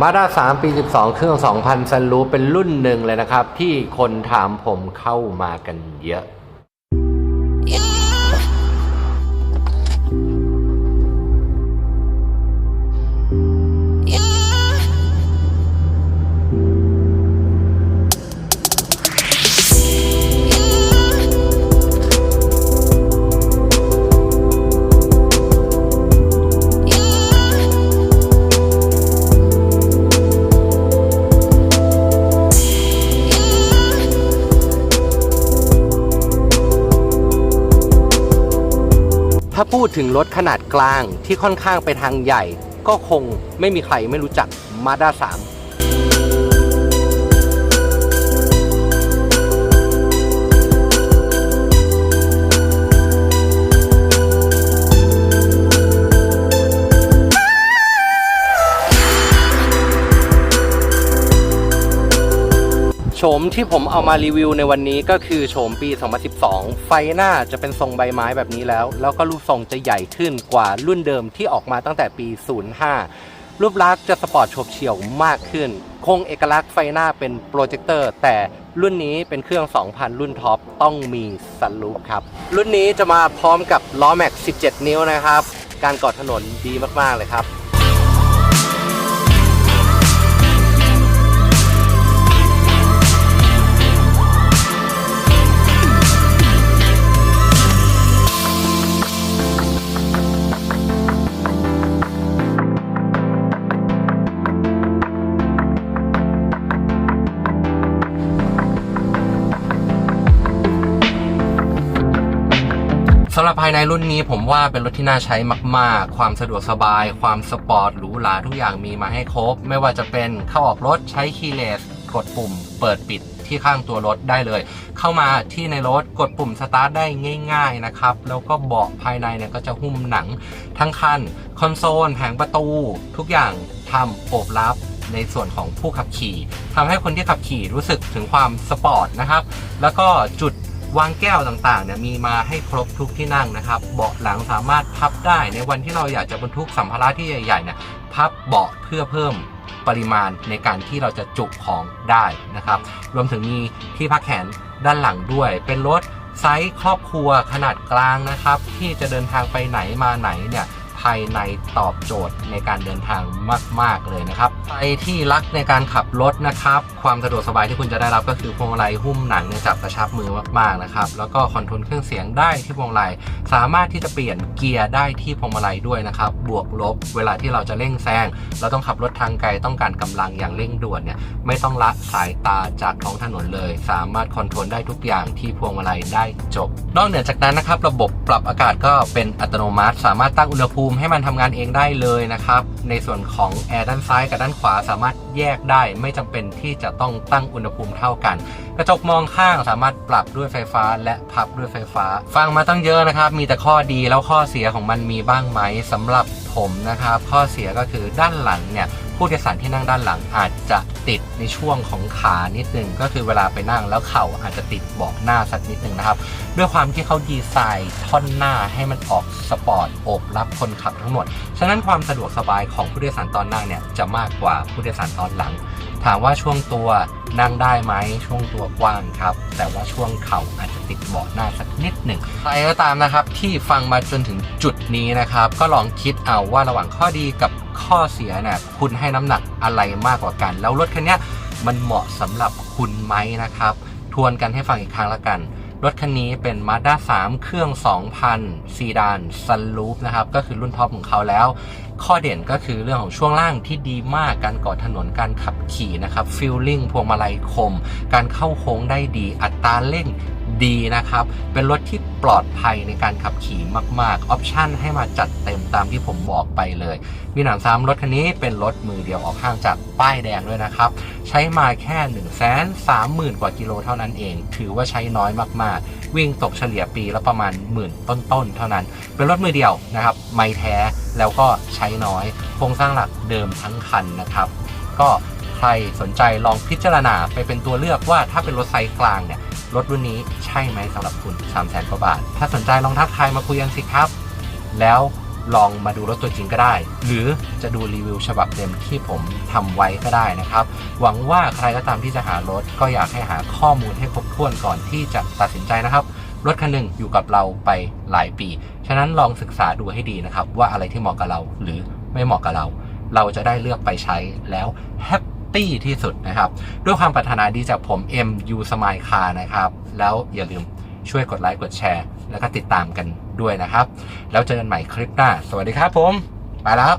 มาด้า3ปี12เครื่อง2,000ซันรูเป็นรุ่นหนึ่งเลยนะครับ ที่คนถามผมเข้ามากันเยอะ ถ้าพูดถึงรถขนาดกลางที่ค่อนข้างไปทางใหญ่ ก็คงไม่มีใครไม่รู้จัก Mazda 3 ฉมที่ผมเอามารีวิวในวันนี้ก็คือโฉมปี 2012 ไฟหน้าจะเป็นทรงใบไม้แบบนี้แล้ว แล้วก็รูปทรงจะใหญ่ขึ้นกว่ารุ่นเดิมที่ออกมาตั้งแต่ปี 05 รูปลักษณ์จะสปอร์ตโฉบเฉี่ยวมากขึ้น คงเอกลักษณ์ไฟหน้าเป็นโปรเจคเตอร์ แต่รุ่นนี้เป็นเครื่อง 2,000 รุ่นท็อป ต้องมีซันรูฟครับ รุ่นนี้จะมาพร้อมกับล้อแม็ก 17 นิ้วนะครับ การกอดถนนดีมากๆเลยครับำหรับภายในรุ่นนี้ผมว่าเป็นรถที่น่าใช้มาก ๆ ความสะดวกสบาย ความสปอร์ตหรูหราทุกอย่างมีมาให้ครบ ไม่ว่าจะเป็นเข้าออกรถใช้คีย์เลสกดปุ่ม เปิดปิดที่ข้างตัวรถได้เลย เข้ามาที่ในรถกดปุ่มสตาร์ทได้ง่าย ๆ นะครับ แล้วก็เบาะภายในเนี่ยก็จะหุ้มหนังทั้งคัน คอนโซลแผงประตู ทุกอย่างทำโอบรับในส่วนของผู้ขับขี่ทำให้คนที่ขับขี่รู้สึกถึงความสปอร์ตนะครับ แล้วก็จุด วางแก้วต่างๆเนี่ยมีมาให้ครบทุกที่นั่งนะครับ เบาะหลังสามารถพับได้ในวันที่เราอยากจะบรรทุกสัมภาระที่ใหญ่ๆเนี่ยพับเบาะเพื่อเพิ่มปริมาณในการที่เราจะจุของได้นะครับ รวมถึงมีที่พักแขนด้านหลังด้วย เป็นรถไซส์ครอบครัวขนาดกลางนะครับ ที่จะเดินทางไปไหนมาไหนเนี่ย ภายในตอบโจทย์ในการเดินทางมาก ๆ เลยนะครับใครที่รักในการขับรถนะครับ ความสะดวกสบายที่คุณจะได้รับก็คือพวงมาลัยหุ้มหนังเนี่ยจับกระชับมือมาก ๆ นะครับ แล้วก็คอนโทรลเครื่องเสียงได้ที่พวงมาลัย สามารถที่จะเปลี่ยนเกียร์ได้ที่พวงมาลัยด้วยนะครับ บวกลบ เวลาที่เราจะเร่งแซง เราต้องขับรถทางไกลต้องการกำลังอย่างเร่งด่วนเนี่ย ไม่ต้องละสายตาจากท้องถนนเลย สามารถคอนโทรลได้ทุกอย่างที่พวงมาลัยได้จบ นอกเหนือจากนั้นนะครับ ระบบปรับอากาศก็เป็นอัตโนมัติ สามารถตั้งอุณหภูมิให้มันทำงานเองได้เลยนะครับ ในส่วนของแอร์ด้านซ้ายกับด้านขวาสามารถแยกได้ ไม่จำเป็นที่จะต้องตั้งอุณหภูมิเท่ากัน กระจกมองข้างสามารถปรับด้วยไฟฟ้าและพับด้วยไฟฟ้า ฟังมาตั้งเยอะนะครับ มีแต่ข้อดีแล้วข้อเสียของมันมีบ้างไหมสำหรับ ผมนะครับ ข้อเสียก็คือด้านหลังเนี่ยผู้โดยสารที่นั่งด้านหลังอาจจะติดในช่วงของขานิดนึงก็คือเวลาไปนั่งแล้วเข่าอาจจะติดเบาะหน้าสักนิดนึงนะครับ ด้วยความที่เขาดีไซน์ท่อนหน้าให้มันออกสปอร์ตโอบรับคนขับทั้งหมด ฉะนั้นความสะดวกสบายของผู้โดยสารตอนนั่งเนี่ยจะมากกว่าผู้โดยสารตอนหลัง ถามว่าช่วงตัวนั่งได้ไหมช่วงตัวกว้างครับ แต่ว่าช่วงเข่าอาจจะติดเบาะหน้าสักนิดหนึ่งใครก็ตามนะครับที่ฟังมาจนถึงจุดนี้นะครับ ก็ลองคิดเอาว่าระหว่างข้อดีกับข้อเสียเนี่ยคุณให้น้ำหนักอะไรมากกว่ากัน แล้วรถคันนี้มันเหมาะสำหรับคุณไหมนะครับ ทวนกันให้ฟังอีกครั้งละกัน รถคันนี้เป็น Mazda 3 เครื่อง 2,000 ซีดานซันลูปนะครับ ก็คือรุ่นท็อปของเขาแล้ว ข้อเด่นก็คือเรื่องของช่วงล่างที่ดีมาก การกอดถนน การขับขี่นะครับฟิลลิ่งพวงมาลัยคม การเข้าโค้งได้ดี อัตราเร่ง ดีนะครับ เป็นรถที่ปลอดภัยในการขับขี่มาก ๆ ออปชั่นให้มาจัดเต็มตามที่ผมบอกไปเลย มีหนำซ้ำรถคันนี้เป็นรถมือเดียวออกห้างจากป้ายแดงด้วยนะครับ ใช้มาแค่ 1 3 0 0 0 0 กว่ากิโลเท่านั้นเอง ถือว่าใช้น้อยมาก ๆ วิ่งตกเฉลี่ยปีละประมาณหมื่นต้น ๆ เท่านั้น เป็นรถมือเดียวนะครับ ไม่แท้แล้วก็ใช้น้อย โครงสร้างหลักเดิมทั้งคันนะครับ ก็ใครสนใจลองพิจารณาไปเป็นตัวเลือกว่าถ้าเป็นรถไซส์กลางเนี่ย รถรุ่นนี้ใช่ไหมสำหรับคุณ3 0 0 0 0 0กว่าบาท ถ้าสนใจลองทักทายมาคุยกันสิครับ แล้วลองมาดูรถตัวจริงก็ได้ หรือจะดูรีวิวฉบับเต็มที่ผมทำไว้ก็ได้นะครับ หวังว่าใครก็ตามที่จะหารถ ก็อยากให้หาข้อมูลให้ครบถ้วนก่อนที่จะตัดสินใจนะครับ รถคันหนึ่งอยู่กับเราไปหลายปี ฉะนั้นลองศึกษาดูให้ดีนะครับ ว่าอะไรที่เหมาะกับเราหรือไม่เหมาะกับเรา เราจะได้เลือกไปใช้แล้วแฮป ตี้ที่สุดนะครับ ด้วยความปรารถนาดีจากผม MU Smile Car นะครับ แล้วอย่าลืมช่วยกดไลค์กดแชร์ แล้วก็ติดตามกันด้วยนะครับ แล้วเจอกันใหม่คลิปหน้า สวัสดีครับผม ไปแล้ว